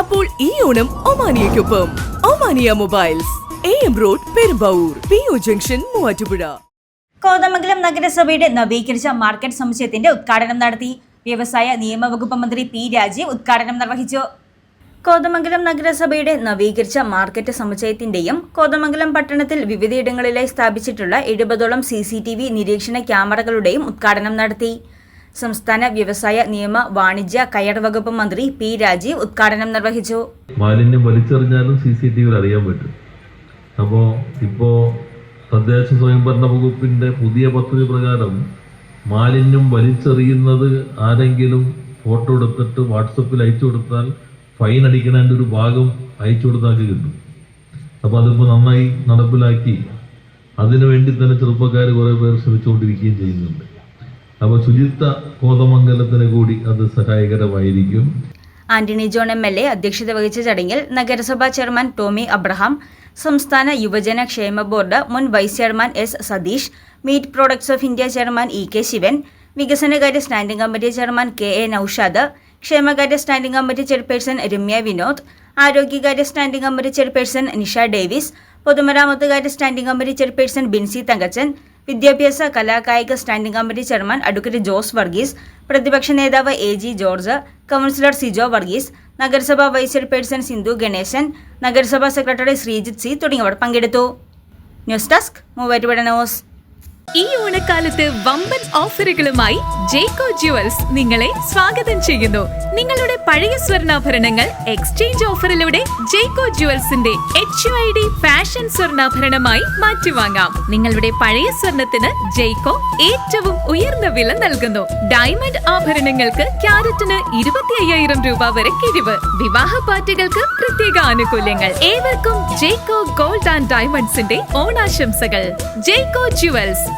അപ്പോൾ ഈ Onam ഒമാനിയയ്ക്കൊപ്പം. Omania mobiles A M road Perumbavoor P O junction Muvattupuzha. Kothamangalam നഗരസഭയുടെ നവീകരിച്ച മാർക്കറ്റ് സമുച്ചയത്തിന്റെ ഉദ്ഘാടനം നടത്തി വ്യവസായ നിയമവകുപ്പ് മന്ത്രി പി രാജീവ് ഉദ്ഘാടനം നിർവഹിച്ചു. കോതമംഗലം നഗരസഭയുടെ നവീകരിച്ച മാർക്കറ്റ് സമുച്ചയത്തിന്റെയും കോതമംഗലം പട്ടണത്തിൽ വിവിധയിടങ്ങളിലായി സ്ഥാപിച്ചിട്ടുള്ള എഴുപതോളം സി സി ടി വി നിരീക്ഷണ ക്യാമറകളുടെയും ഉദ്ഘാടനം നടത്തി. സംസ്ഥാന വ്യവസായ നിയമ വാണിജ്യ കയർ വകുപ്പ് മന്ത്രി പി രാജീവ് ഉദ്ഘാടനം നിർവഹിച്ചു. മാലിന്യം വലിച്ചെറിഞ്ഞാലും സി സി ടി വിയിൽ അറിയാൻ പറ്റും. അപ്പോൾ ഇപ്പോ തദ്ദേശ സ്വയംഭരണ വകുപ്പിന്റെ പുതിയ പദ്ധതി പ്രകാരം മാലിന്യം വലിച്ചെറിയുന്നത് ആരെങ്കിലും ഫോട്ടോ എടുത്തിട്ട് വാട്സപ്പിൽ അയച്ചു കൊടുത്താൽ ഫൈൻ അടിക്കണതിന്റെ ഒരു ഭാഗം അയച്ചു കൊടുത്താൽ കിട്ടും അപ്പോൾ അതിപ്പോൾ നന്നായി നടപ്പിലാക്കി അതിനുവേണ്ടി തന്നെ ചെറുപ്പക്കാർ കുറേ പേർ ശ്രമിച്ചുകൊണ്ടിരിക്കുകയും ചെയ്യുന്നുണ്ട്. അപ്പോൾ ശുചിത്വ കോതമംഗലത്തിന് കൂടി അത് സഹായകരമായിരിക്കും. Antony John M L A അധ്യക്ഷത വഹിച്ച ചടങ്ങിൽ നഗരസഭാ ചെയർമാൻ ടോമി അബ്രഹാം സംസ്ഥാന യുവജന ക്ഷേമ ബോർഡ് മുൻ vice chairman S Satheesh meat products of India chairman E K Sivan വികസനകാര്യ standing committee chairman K A Noushad ക്ഷേമകാര്യ standing committee chairperson Ramya Vinod ആരോഗ്യകാര്യ standing committee chairperson Nisha Davis പൊതുമരാമത്തുകാര്യ standing committee chairperson Binsy Thankachan വിദ്യാഭ്യാസ കലാകായിക standing committee chairman advocate Jose Varghese പ്രതിപക്ഷ നേതാവ് A G George councillor Sijo Varghese നഗരസഭാ vice chairperson Sindhu Ganesan നഗരസഭാ secretary Sreejith C തുടങ്ങിയവർ പങ്കെടുത്തു. News desk Muvattupuzha news. ഈ ഓണക്കാലത്ത് വമ്പൻ ഓഫറുകളുമായി ജേക്കോ ജുവൽസ് നിങ്ങളെ സ്വാഗതം ചെയ്യുന്നു. നിങ്ങളുടെ പഴയ സ്വർണാഭരണങ്ങൾ എക്സ്ചേഞ്ച് ഓഫറിലൂടെ ജേക്കോ ജുവൽസിന്റെ എച്ച് ഐ ഡി ഫാഷൻ സ്വർണാഭരണമായി മാറ്റിവാങ്ങാം. നിങ്ങളുടെ പഴയ സ്വർണത്തിന് ജേക്കോ ഏറ്റവും ഉയർന്ന വില നൽകുന്നു. ഡയമണ്ട് ആഭരണങ്ങൾക്ക് ക്യാരറ്റിന് ഇരുപത്തി അയ്യായിരം രൂപ വരെ കിഴിവ്. വിവാഹ പാർട്ടികൾക്ക് പ്രത്യേക ആനുകൂല്യങ്ങൾ. ഏവർക്കും ജേക്കോ ഗോൾഡ് ആൻഡ് ഡയമണ്ട്സിന്റെ ഓണാശംസകൾ. Jeco jewels